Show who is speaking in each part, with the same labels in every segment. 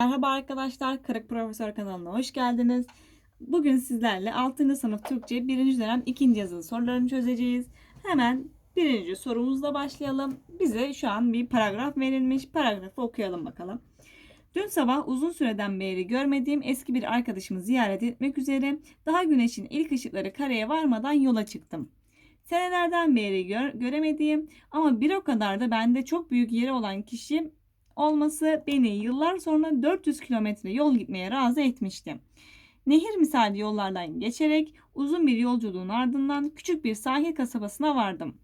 Speaker 1: Merhaba arkadaşlar, Kırık Profesör kanalına hoş geldiniz. Bugün sizlerle 6. sınıf Türkçe 1. dönem 2. yazılı sorularını çözeceğiz. Hemen birinci sorumuzla başlayalım. Bize şu an bir paragraf verilmiş. Paragrafı okuyalım bakalım. Dün sabah uzun süreden beri görmediğim eski bir arkadaşımı ziyaret etmek üzere daha güneşin ilk ışıkları kareye varmadan yola çıktım. Senelerden beri gör- göremediğim ama bir o kadar da bende çok büyük yeri olan kişi olması beni yıllar sonra 400 kilometre yol gitmeye razı etmişti. Nehir misali yollardan geçerek uzun bir yolculuğun ardından küçük bir sahil kasabasına vardım.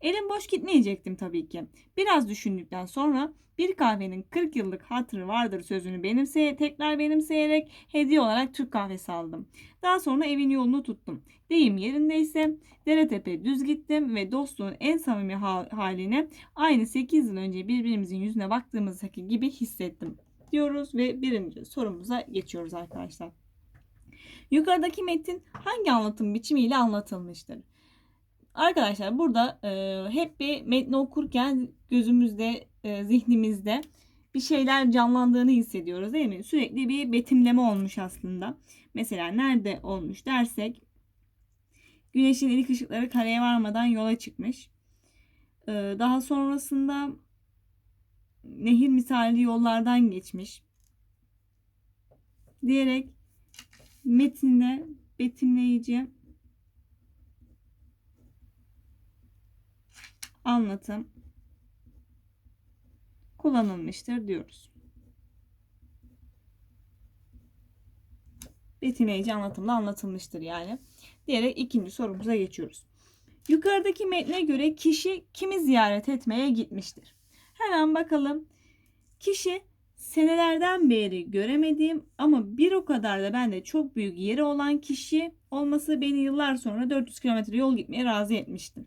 Speaker 1: Elim boş gitmeyecektim tabii ki. Biraz düşündükten sonra bir kahvenin 40 yıllık hatırı vardır sözünü benimseye, tekrar benimseyerek hediye olarak Türk kahvesi aldım. Daha sonra evin yolunu tuttum. Deyim yerindeyse dere tepe düz gittim ve dostluğun en samimi ha- haline aynı 8 yıl önce birbirimizin yüzüne baktığımızdaki gibi hissettim diyoruz ve birinci sorumuza geçiyoruz arkadaşlar. Yukarıdaki metin hangi anlatım biçimiyle anlatılmıştır? Arkadaşlar burada e, hep bir metni okurken gözümüzde, e, zihnimizde bir şeyler canlandığını hissediyoruz değil mi? Sürekli bir betimleme olmuş aslında. Mesela nerede olmuş dersek güneşin ilk ışıkları kareye varmadan yola çıkmış. Ee, daha sonrasında nehir misali yollardan geçmiş. Diyerek metinde betimleyici anlatım kullanılmıştır diyoruz. Betimleyici anlatımla anlatılmıştır yani. Diyerek ikinci sorumuza geçiyoruz. Yukarıdaki metne göre kişi kimi ziyaret etmeye gitmiştir? Hemen bakalım. Kişi senelerden beri göremediğim ama bir o kadar da bende çok büyük yeri olan kişi olması beni yıllar sonra 400 kilometre yol gitmeye razı etmişti.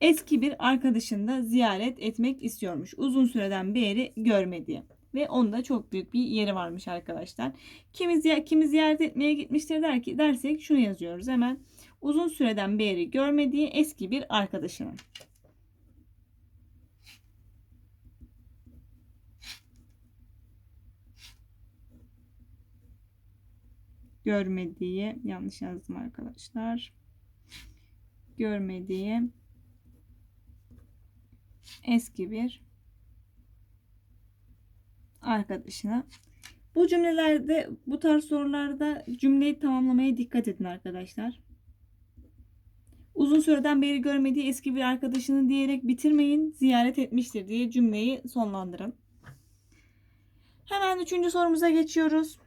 Speaker 1: Eski bir arkadaşını da ziyaret etmek istiyormuş. Uzun süreden beri görmediği ve onda çok büyük bir yeri varmış arkadaşlar. Kimi, kimi ziyaret etmeye gitmiştir der ki dersek şunu yazıyoruz hemen. Uzun süreden beri görmediği eski bir arkadaşının. Görmediği yanlış yazdım arkadaşlar. Görmediği eski bir arkadaşına. Bu cümlelerde bu tarz sorularda cümleyi tamamlamaya dikkat edin arkadaşlar. Uzun süreden beri görmediği eski bir arkadaşını diyerek bitirmeyin. Ziyaret etmiştir diye cümleyi sonlandırın. Hemen üçüncü sorumuza geçiyoruz.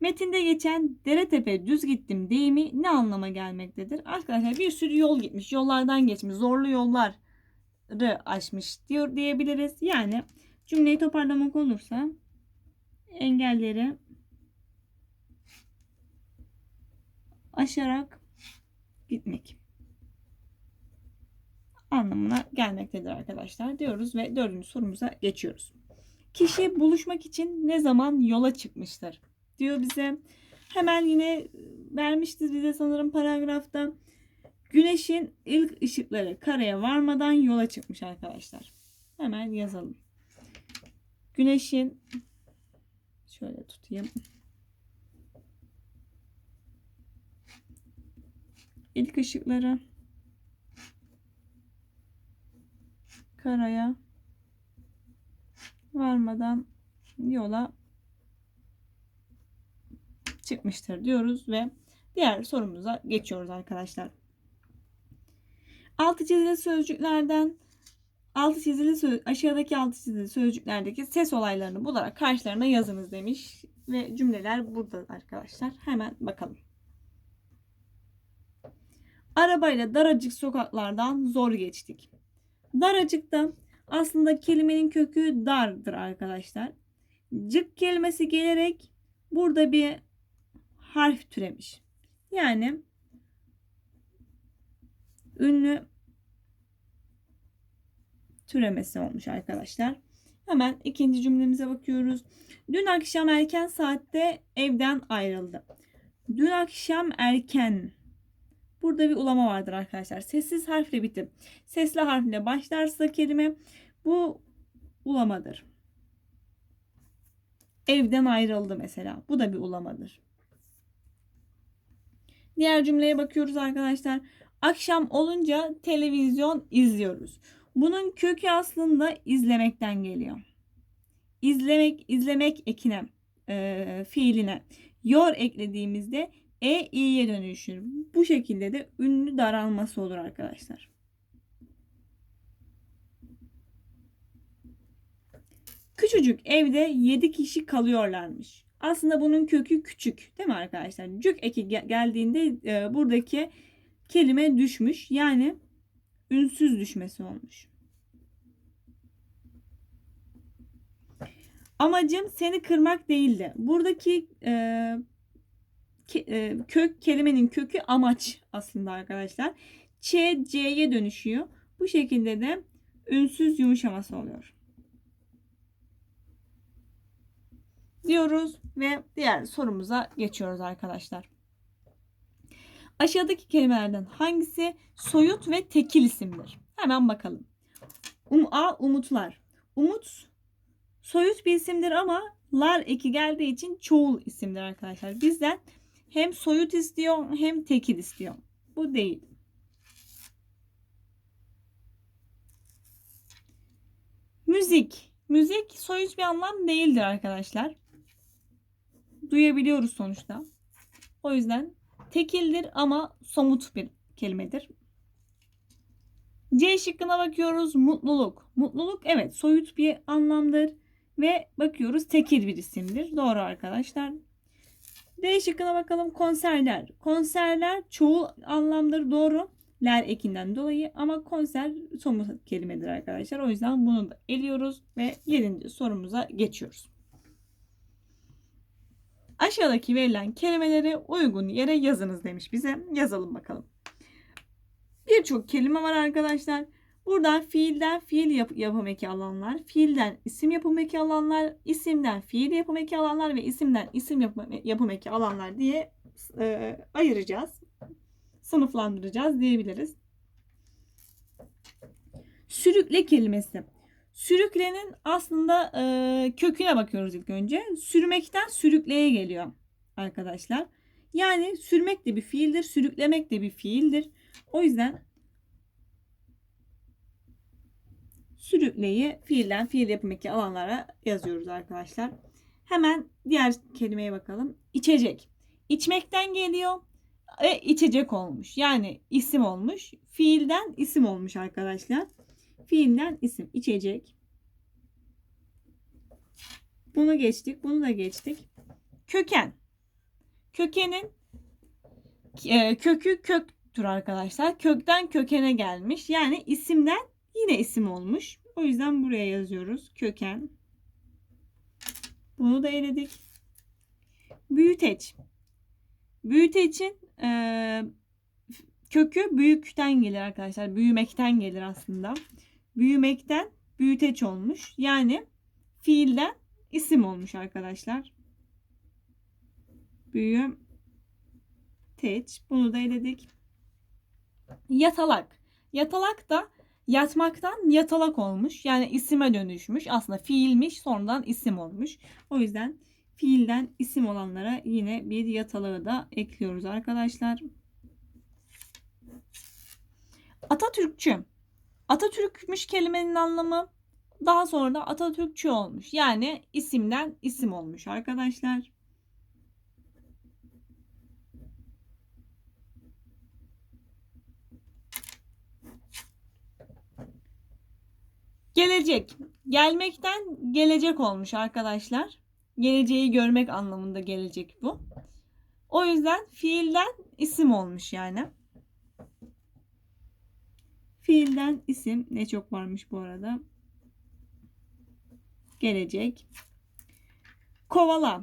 Speaker 1: Metinde geçen dere tepe düz gittim deyimi ne anlama gelmektedir? Arkadaşlar bir sürü yol gitmiş, yollardan geçmiş, zorlu yolları aşmış diyor diyebiliriz. Yani cümleyi toparlamak olursa engelleri aşarak gitmek anlamına gelmektedir arkadaşlar diyoruz ve dördüncü sorumuza geçiyoruz. Kişi buluşmak için ne zaman yola çıkmıştır? Diyor bize. Hemen yine vermiştir bize sanırım paragrafta. Güneşin ilk ışıkları karaya varmadan yola çıkmış arkadaşlar. Hemen yazalım. Güneşin şöyle tutayım. İlk ışıkları karaya varmadan yola çıkmıştır diyoruz ve diğer sorumuza geçiyoruz arkadaşlar. Altı çizili sözcüklerden altı çizili söz, aşağıdaki altı çizili sözcüklerdeki ses olaylarını bularak karşılarına yazınız demiş ve cümleler burada arkadaşlar. Hemen bakalım. Arabayla daracık sokaklardan zor geçtik. Daracıkta aslında kelimenin kökü dardır arkadaşlar. Cık kelimesi gelerek burada bir harf türemiş. Yani ünlü türemesi olmuş arkadaşlar. Hemen ikinci cümlemize bakıyoruz. Dün akşam erken saatte evden ayrıldı. Dün akşam erken. Burada bir ulama vardır arkadaşlar. Sessiz harfle bitip sesli harfle başlarsa kelime bu ulamadır. Evden ayrıldı mesela. Bu da bir ulamadır. Diğer cümleye bakıyoruz arkadaşlar. Akşam olunca televizyon izliyoruz. Bunun kökü aslında izlemekten geliyor. İzlemek, izlemek ekine, e, fiiline yor eklediğimizde e i'ye dönüşür. Bu şekilde de ünlü daralması olur arkadaşlar. Küçücük evde 7 kişi kalıyorlarmış. Aslında bunun kökü küçük değil mi arkadaşlar? Cük eki geldiğinde e, buradaki kelime düşmüş. Yani ünsüz düşmesi olmuş. Amacım seni kırmak değildi. Buradaki e, ke, e, kök kelimenin kökü amaç aslında arkadaşlar. Ç, C'ye dönüşüyor. Bu şekilde de ünsüz yumuşaması oluyor. Diyoruz ve diğer sorumuza geçiyoruz arkadaşlar. Aşağıdaki kelimelerden hangisi soyut ve tekil isimdir? Hemen bakalım. Um, A. Umutlar. Umut soyut bir isimdir ama lar eki geldiği için çoğul isimdir arkadaşlar. Bizden hem soyut istiyor hem tekil istiyor. Bu değil. Müzik. Müzik soyut bir anlam değildir arkadaşlar. Duyabiliyoruz sonuçta. O yüzden tekildir ama somut bir kelimedir. C şıkkına bakıyoruz. Mutluluk. Mutluluk evet soyut bir anlamdır. Ve bakıyoruz tekil bir isimdir. Doğru arkadaşlar. D şıkkına bakalım. Konserler. Konserler çoğul anlamdır. Doğru. Ler ekinden dolayı ama konser somut kelimedir arkadaşlar. O yüzden bunu da eliyoruz ve 7. sorumuza geçiyoruz. Aşağıdaki verilen kelimeleri uygun yere yazınız demiş bize. Yazalım bakalım. Birçok kelime var arkadaşlar. Buradan fiilden fiil yap yapım eki alanlar, fiilden isim yapım eki alanlar, isimden fiil yapım eki alanlar ve isimden isim yapım, yapım eki alanlar diye e, ayıracağız. Sınıflandıracağız diyebiliriz. Sürükle kelimesi. Sürüklenin aslında e, köküne bakıyoruz ilk önce. Sürmekten sürükleye geliyor arkadaşlar. Yani sürmek de bir fiildir, sürüklemek de bir fiildir. O yüzden sürükleyi fiilden fiil yapım eki alanlara yazıyoruz arkadaşlar. Hemen diğer kelimeye bakalım. İçecek. İçmekten geliyor ve içecek olmuş. Yani isim olmuş. Fiilden isim olmuş arkadaşlar. Fiilden isim. içecek. Bunu geçtik. Bunu da geçtik. Köken. Kökenin e, kökü köktür arkadaşlar. Kökten kökene gelmiş. Yani isimden yine isim olmuş. O yüzden buraya yazıyoruz. Köken. Bunu da eledik. Büyüteç. Büyüteçin e, kökü büyükten gelir arkadaşlar. Büyümekten gelir aslında büyümekten büyüteç olmuş. Yani fiilden isim olmuş arkadaşlar. Büyüm teç. Bunu da eledik. Yatalak. Yatalak da yatmaktan yatalak olmuş. Yani isime dönüşmüş. Aslında fiilmiş sonradan isim olmuş. O yüzden fiilden isim olanlara yine bir yatalığı da ekliyoruz arkadaşlar. Atatürkçü. Atatürkmüş kelimenin anlamı daha sonra da Atatürkçü olmuş. Yani isimden isim olmuş arkadaşlar. Gelecek. Gelmekten gelecek olmuş arkadaşlar. Geleceği görmek anlamında gelecek bu. O yüzden fiilden isim olmuş yani. Fiilden isim ne çok varmış bu arada. Gelecek. Kovala.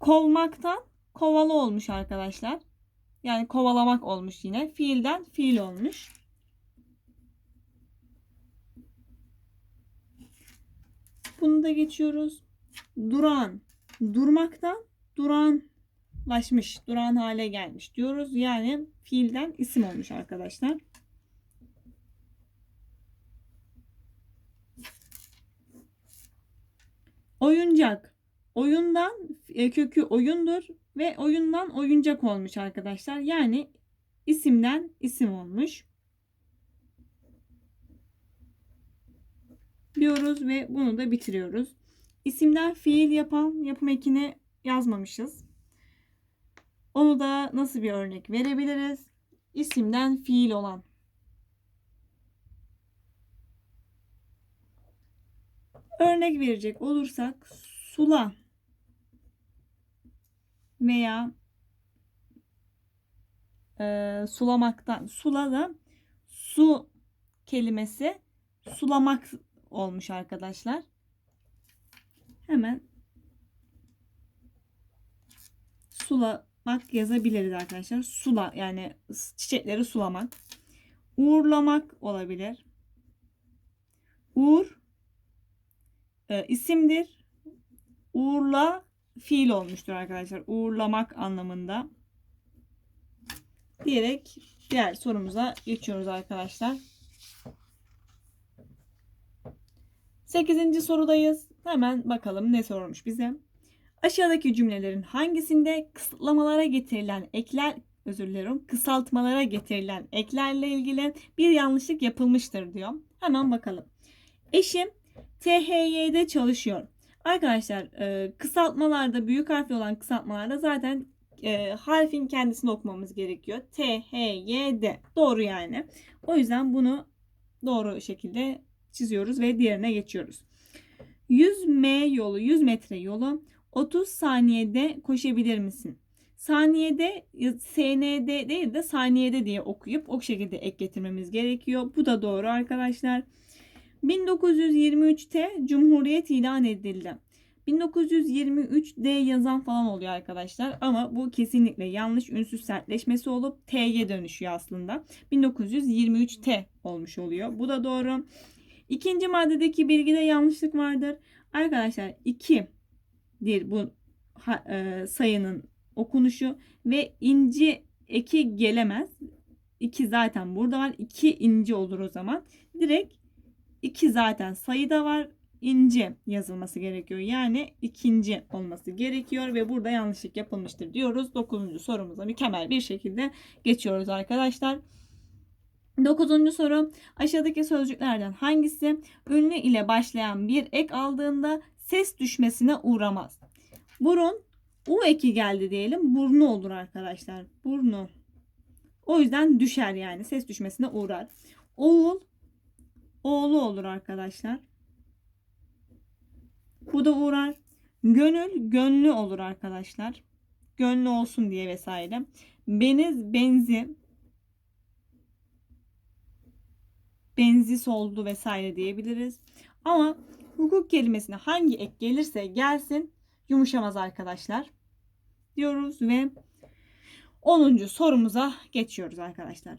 Speaker 1: Kovmaktan kovalı olmuş arkadaşlar. Yani kovalamak olmuş yine. Fiilden fiil olmuş. Bunu da geçiyoruz. Duran. Durmaktan duran laşmış, duran hale gelmiş diyoruz. Yani fiilden isim olmuş arkadaşlar. Oyuncak. Oyundan e, kökü oyundur ve oyundan oyuncak olmuş arkadaşlar. Yani isimden isim olmuş. Diyoruz ve bunu da bitiriyoruz. İsimden fiil yapan yapım ekini yazmamışız. Onu da nasıl bir örnek verebiliriz? İsimden fiil olan. Örnek verecek olursak sula veya e, sulamaktan sula da su kelimesi sulamak olmuş arkadaşlar. Hemen sulamak yazabiliriz arkadaşlar. Sula yani çiçekleri sulamak. Uğurlamak olabilir. Uğur e, isimdir. Uğurla fiil olmuştur arkadaşlar. Uğurlamak anlamında. Diyerek diğer sorumuza geçiyoruz arkadaşlar. 8. sorudayız. Hemen bakalım ne sormuş bize. Aşağıdaki cümlelerin hangisinde kısıtlamalara getirilen ekler özür dilerim kısaltmalara getirilen eklerle ilgili bir yanlışlık yapılmıştır diyor. Hemen bakalım. Eşim THY'de çalışıyor. Arkadaşlar e, kısaltmalarda büyük harfli olan kısaltmalarda zaten e, harfin kendisini okumamız gerekiyor. T. Doğru yani. O yüzden bunu doğru şekilde çiziyoruz ve diğerine geçiyoruz. 100 M yolu, 100 metre yolu 30 saniyede koşabilir misin? Saniyede SND değil de saniyede diye okuyup o şekilde ek getirmemiz gerekiyor. Bu da doğru arkadaşlar. 1923'te Cumhuriyet ilan edildi. 1923 D yazan falan oluyor arkadaşlar ama bu kesinlikle yanlış ünsüz sertleşmesi olup T'ye dönüşüyor aslında. 1923 T olmuş oluyor. Bu da doğru. İkinci maddedeki bilgide yanlışlık vardır. Arkadaşlar 2'dir bu e, sayının okunuşu ve inci eki gelemez. 2 zaten burada var. 2 inci olur o zaman. Direkt 2 zaten sayıda var. inci yazılması gerekiyor. Yani ikinci olması gerekiyor ve burada yanlışlık yapılmıştır diyoruz. 9. sorumuza mükemmel bir şekilde geçiyoruz arkadaşlar. Dokuzuncu soru aşağıdaki sözcüklerden hangisi ünlü ile başlayan bir ek aldığında ses düşmesine uğramaz? Burun U eki geldi diyelim burnu olur arkadaşlar. Burnu. O yüzden düşer yani ses düşmesine uğrar. Oğul oğlu olur arkadaşlar. Bu da uğrar. Gönül gönlü olur arkadaşlar. Gönlü olsun diye vesaire. Beniz benzi benzis oldu vesaire diyebiliriz. Ama hukuk kelimesine hangi ek gelirse gelsin yumuşamaz arkadaşlar. Diyoruz ve 10. sorumuza geçiyoruz arkadaşlar.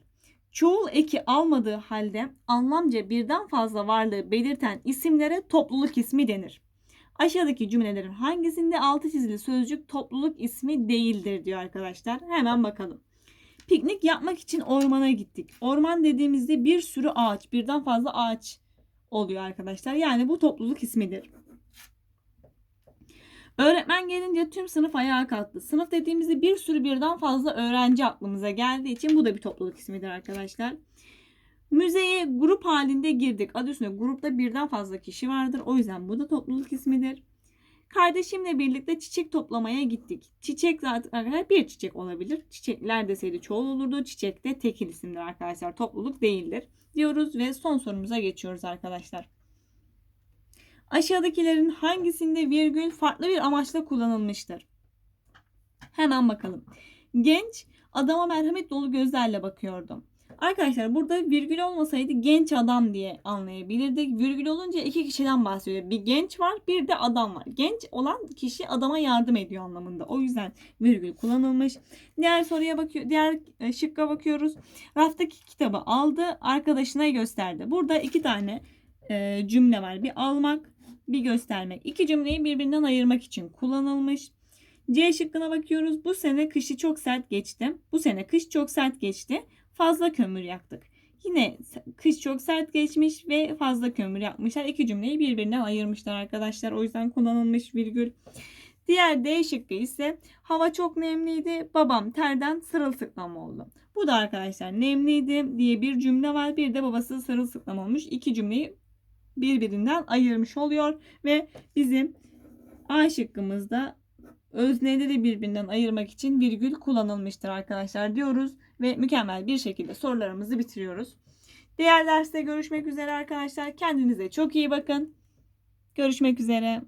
Speaker 1: Çoğul eki almadığı halde anlamca birden fazla varlığı belirten isimlere topluluk ismi denir. Aşağıdaki cümlelerin hangisinde altı çizili sözcük topluluk ismi değildir diyor arkadaşlar. Hemen bakalım. Piknik yapmak için ormana gittik. Orman dediğimizde bir sürü ağaç, birden fazla ağaç oluyor arkadaşlar. Yani bu topluluk ismidir. Öğretmen gelince tüm sınıf ayağa kalktı. Sınıf dediğimizde bir sürü birden fazla öğrenci aklımıza geldiği için bu da bir topluluk ismidir arkadaşlar. Müzeye grup halinde girdik. Adı üstünde grupta birden fazla kişi vardır. O yüzden bu da topluluk ismidir. Kardeşimle birlikte çiçek toplamaya gittik. Çiçek zaten bir çiçek olabilir. Çiçekler deseydi çoğul olurdu. Çiçek de tekil isimdir arkadaşlar. Topluluk değildir. Diyoruz ve son sorumuza geçiyoruz arkadaşlar. Aşağıdakilerin hangisinde virgül farklı bir amaçla kullanılmıştır? Hemen bakalım. Genç adama merhamet dolu gözlerle bakıyordu. Arkadaşlar burada virgül olmasaydı genç adam diye anlayabilirdik. Virgül olunca iki kişiden bahsediyor. Bir genç var bir de adam var. Genç olan kişi adama yardım ediyor anlamında. O yüzden virgül kullanılmış. Diğer soruya bakıyor. Diğer e, şıkka bakıyoruz. Raftaki kitabı aldı arkadaşına gösterdi. Burada iki tane e, cümle var. Bir almak bir göstermek. İki cümleyi birbirinden ayırmak için kullanılmış. C şıkkına bakıyoruz. Bu sene kışı çok sert geçti. Bu sene kış çok sert geçti. Fazla kömür yaktık. Yine kış çok sert geçmiş ve fazla kömür yapmışlar. İki cümleyi birbirinden ayırmışlar arkadaşlar. O yüzden kullanılmış virgül. Diğer D şıkkı ise hava çok nemliydi. Babam terden sırılsıklam oldu. Bu da arkadaşlar nemliydi diye bir cümle var. Bir de babası sırılsıklam olmuş. İki cümleyi birbirinden ayırmış oluyor ve bizim A şıkkımızda özneleri birbirinden ayırmak için virgül kullanılmıştır arkadaşlar diyoruz ve mükemmel bir şekilde sorularımızı bitiriyoruz. Diğer derste görüşmek üzere arkadaşlar. Kendinize çok iyi bakın. Görüşmek üzere.